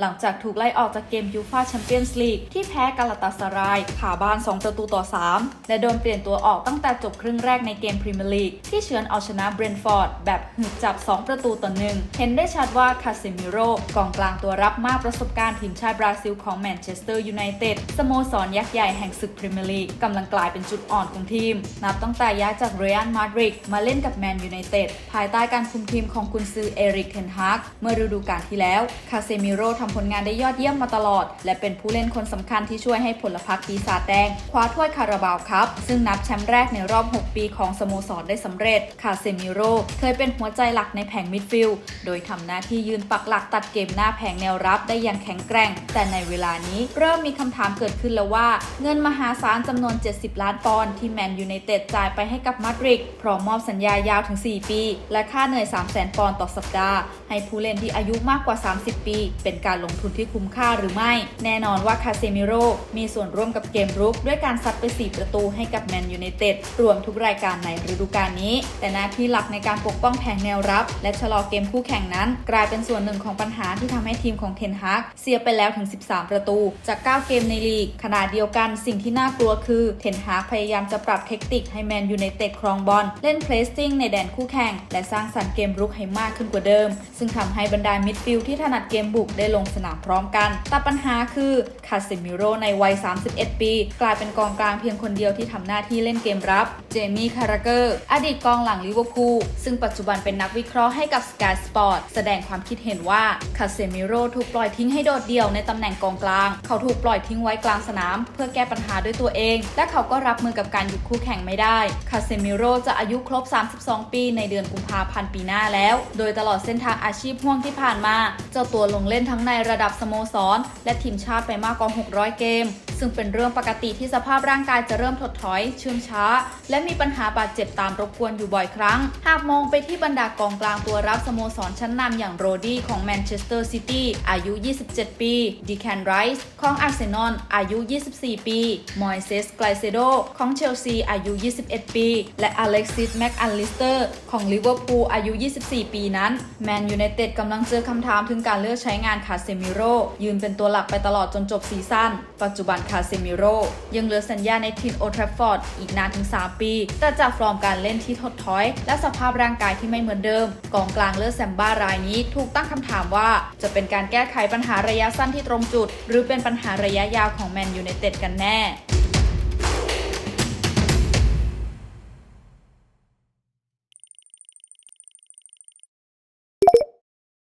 หลังจากถูกไล่ออกจากเกมยูฟาแชมเปี้ยนส์ลีกที่แพ้กาลาตาสารายขาบ้าน 2 ประตูต่อ 3 และโดนเปลี่ยนตัวออกตั้งแต่จบครึ่งแรกในเกมพรีเมียร์ลีกที่เฉือนเอาชนะเบรนฟอร์ดแบบหืดจับ 2 ประตูต่อหนึ่งเห็นได้ชัดว่าคาเซมิโร่กองกลางตัวรับมากประสบการณ์ทีมชาติบราซิลของแมนเชสเตอร์ยูไนเต็ดสโมสรยักษ์ใหญ่แห่งศึกพรีเมียร์ลีกกำลังกลายเป็นจุดอ่อนของทีม นับตั้งแต่ย้ายจากเรอัลมาดริดมาเล่นกับแมนยูไนเต็ดภายใต้การคุมทีมของกุนซือเอริกเทนฮากเมื่อฤดูกาลที่แล้วคาเซมิโร่ทำผลงานได้ยอดเยี่ยมมาตลอด และเป็นผู้เล่นคนสำคัญที่ช่วยให้ผลพรรคปีศาจแดงคว้าถ้วยคาราบาวครับ ซึ่งนับแชมป์แรกในรอบ 6 ปีของสโมสรได้สำเร็จ คาเซมิโร่เคยเป็นหัวใจหลักในแผงมิดฟิลด์ โดยทำหน้าที่ยืนปักหลักตัดเกมหน้าแผงแนวรับได้อย่างแข็งแกร่ง แต่ในเวลานี้เริ่มมีคำถามเกิดขึ้นแล้วว่า เงินมหาศาลจำนวน 70 ล้านปอนด์ที่แมนยูไนเต็ดจ่ายไปให้กับมาดริดพร้อมมอบสัญญายาวถึง 4 ปี และค่าเหนื่อย 300,000ปอนด์ต่อสัปดาห์ ให้ผู้เล่นที่อายุมากกว่า 30 ปี เป็นการลงทุนที่คุ้มค่าหรือไม่ แน่นอนว่าคาเซมิโร่มีส่วนร่วมกับเกมรุก ด้วยการซัดไป 4 ประตูให้กับแมนยูไนเต็ดรวมทุกรายการในฤดูกาลนี้ แต่หน้าที่หลักในการปกป้องแผงแนวรับ และชะลอเกมคู่แข่งนั้น กลายเป็นส่วนหนึ่งของปัญหาที่ทำให้ทีมของเทนฮากเสียไปแล้วถึง 13 ประตู จาก 9 เกมในลีกขณะเดียวกันสิ่งที่น่ากลัวคือเทนฮากพยายามจะปรับเทคนิคให้แมนยูไนเต็ดครองบอลเล่นเพรสซิ่งในแดนคู่แข่ง และสร้างสรรค์เกมรุกให้มากขึ้นกว่าเดิม ซึ่งทำให้บรรดามิดฟิลด์ที่ถนัดเกมบุกได้ลงสนามพร้อมกัน แต่ปัญหาคือคาเซมิโรในวัย 31 ปี กลายเป็นกองกลางเพียงคนเดียวที่ทำหน้าที่เล่นเกมรับ เจมี่คาราเกอร์ อดีตกองหลังลิเวอร์พูลซึ่งปัจจุบันเป็นนักวิเคราะห์ให้กับ Sky Sport แสดงความคิดเห็นว่าคาเซมิโรถูกปล่อยทิ้งให้โดดเดี่ยวในตำแหน่งกองกลาง เขาถูกปล่อยทิ้งไว้กลางสนาม เพื่อแก้ปัญหาด้วยตัวเอง และเขาก็รับมือกับการหยุดคู่แข่งไม่ได้คาเซมิโรจะอายุครบ 32 ปี ในเดือนกุมภาพันธ์ปีหน้าแล้ว โดยตลอดเส้นทางอาชีพห่วงที่ผ่านมา เจ้าตัวลงเล่นทั้งในระดับสโมสร และทีมชาติไปมากกว่า 600 เกม ซึ่งเป็นเรื่องปกติที่สภาพร่างกายจะเริ่มถดถอยเชื่องช้า และมีปัญหาบาดเจ็บตามรบกวนอยู่บ่อยครั้ง หากมองไปที่บรรดากองกลางตัวรับสโมสรชั้นนำอย่างโรดี้ของแมนเชสเตอร์ซิตี้อายุ 27 ปีดีแคนไรส์ของอาร์เซนอลอายุ 24 ปี มอยเซสไกลเซโดของเชลซีอายุ 21 ปี และอเล็กซิสแม็กอันลิสเตอร์ของลิเวอร์พูลอายุ 24 ปีนั้นแมนยูไนเต็ดกำลังเจอคำถามถึงการเลือกใช้งานคาเซมิโร่ยืนเป็นตัวหลักไปตลอดจนจบซีซั่นปัจจุบันคาเซมิโรยังเหลือสัญญาในทีมโอทราฟอร์ดอีกนานถึง 3 ปี แต่จากฟอร์มการเล่นที่ถดถอย และสภาพร่างกายที่ไม่เหมือนเดิม กองกลางเลือดแซมบ้ารายนี้ถูกตั้งคำถามว่าจะเป็นการแก้ไขปัญหาระยะสั้นที่ตรงจุด หรือเป็นปัญหาระยะยาวของแมนยูในเต็ดกันแน่